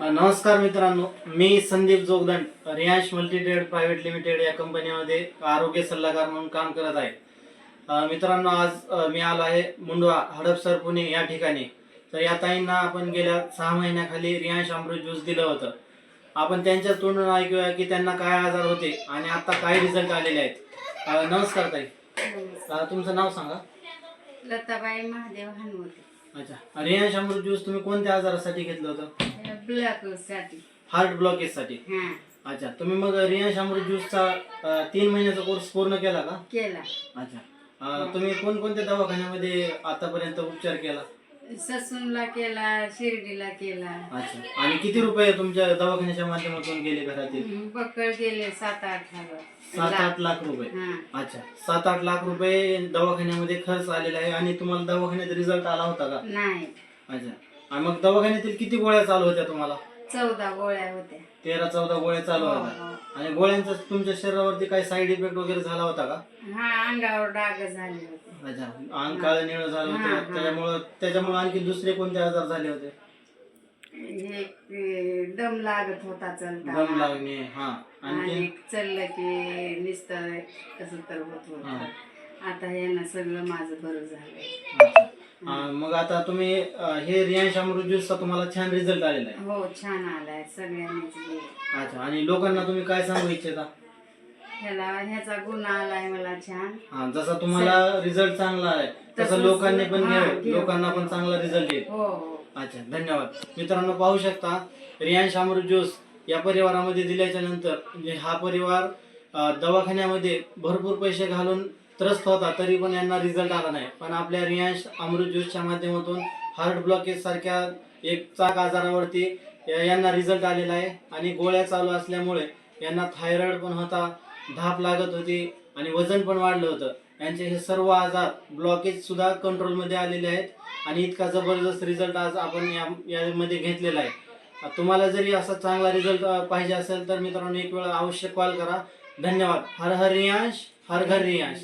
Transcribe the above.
नमस्कार मित्रांनो मी Sandeep Jogdand Riyansh multitrade private limited या कंपनीमध्ये आरोग्य सल्लागार म्हणून काम करत आहे. मित्रांनो आज मी आलो आहे मुंडवा हडपसर पुणे या ठिकाणी. तर या ताईंना आपण गेल्या सहा महिन्याखाली रियांश अमृत ज्यूस दिलं होतं. आपण त्यांच्या तोंडून ऐकूया की त्यांना काय आजार होते आणि आता काय रिझल्ट आलेले आहेत. नमस्कार ताई. तुमचं नाव सांगा. लताबाई महादेव हनुमते. अच्छा. रियांश अमृत ज्यूस तुम्ही कोणत्या आजारासाठी घेतलं होतं? ब्लॅकसाठी हार्ट ब्लॉकेजसाठी. हा. अच्छा तुम्ही मग रियांश अमृत ज्यूसचा तीन महिन्याचा कोर्स पूर्ण केला का? केला. अच्छा. अ, तुम्ही कोणकोणत्या दवाखान्यामध्ये आतापर्यंत उपचार केला? ससूनला केला शिर्डीला केला. अच्छा. आणि किती रुपये तुमच्या दवाखान्याच्या माध्यमातून गेले घरातील बक्कळ गेले सात आठ सात हजार आठ लाख रुपये. हा. अच्छा. सात आठ लाख रुपये दवाखान्यामध्ये खर्च आलेला आहे आणि तुम्हाला दवाखान्यात रिझल्ट आला होता का? नाही. अच्छा. आणि मग दवाखान्यातील किती गोळ्या चालू होत्या तुम्हाला? चौदा गोळ्या होत्या. तेरा चौदा गोळ्या चालू हो, होत्या. हो. आणि गोळ्यांचा तुमच्या शरीरावरती काही साईड इफेक्ट वगैरे झाला होता का? हा अंगावर डाग झाले होते. अच्छा अंग काळं निळं झालं हा, होतं. हा. त्याच्यामुळं त्याच्यामुळे आणखी दुसरे कोणते आजार झाले होते? हे ते दम लागत होता दम लागणे हा. आणि आणखी चललं की नुसतं कसं तर होत हा. होत आता हे ना सगळं माझं बरं झालंय. अच्छा. अं, मग आता तुम्ही अं, हे रियांश अमृत ज्यूसचा तुम्हाला छान रिझल्ट आलेला आहे. हो छान आलाय सगळ्यांनीच. गेलं अच्छा आणि लोकांना तुम्ही काय सांगू इच्छिता? ह्याला ह्याचा गुण आलाय मला छान. हा जसा तुम्हाला रिझल्ट चांगला आहे तसं तसंच- लोकांनी पण हा, घ्यावं घ्यावं. लोकांना पण चांगला रिझल्ट येईल. हो हो. अच्छा धन्यवाद. मित्रांनो पाहू शकता रियांश अमृत ज्यूस या परिवारामध्ये दिल्याच्या नंतर म्हणजे हा परिवार अ, दवाखान्यामध्ये भरपूर पैसे घालून त्रस्त होता तरी पण यांना रिझल्ट आला नाही. पण आपल्या रियांश अमृत ज्यूसच्या माध्यमातून हार्ट ब्लॉकेज सारख्या एक चाक आजारावरती यांना रिझल्ट आलेला आहे. आणि गोळ्या चालू असल्यामुळे यांना थायरॉइड पण होता धाप लागत होती आणि वजन पण वाढलं होतं. यांचे हे सर्व आजार ब्लॉकेज सुद्धा कंट्रोलमध्ये आलेले आहेत आणि इतका जबरदस्त रिझल्ट आज आपण या यामध्ये घेतलेला आहे. तुम्हाला जरी असा चांगला रिझल्ट पाहिजे असेल तर मित्रांनो एक वेळा अवश्य कॉल करा. धन्यवाद. हर हर रियांश हर घर रियांश.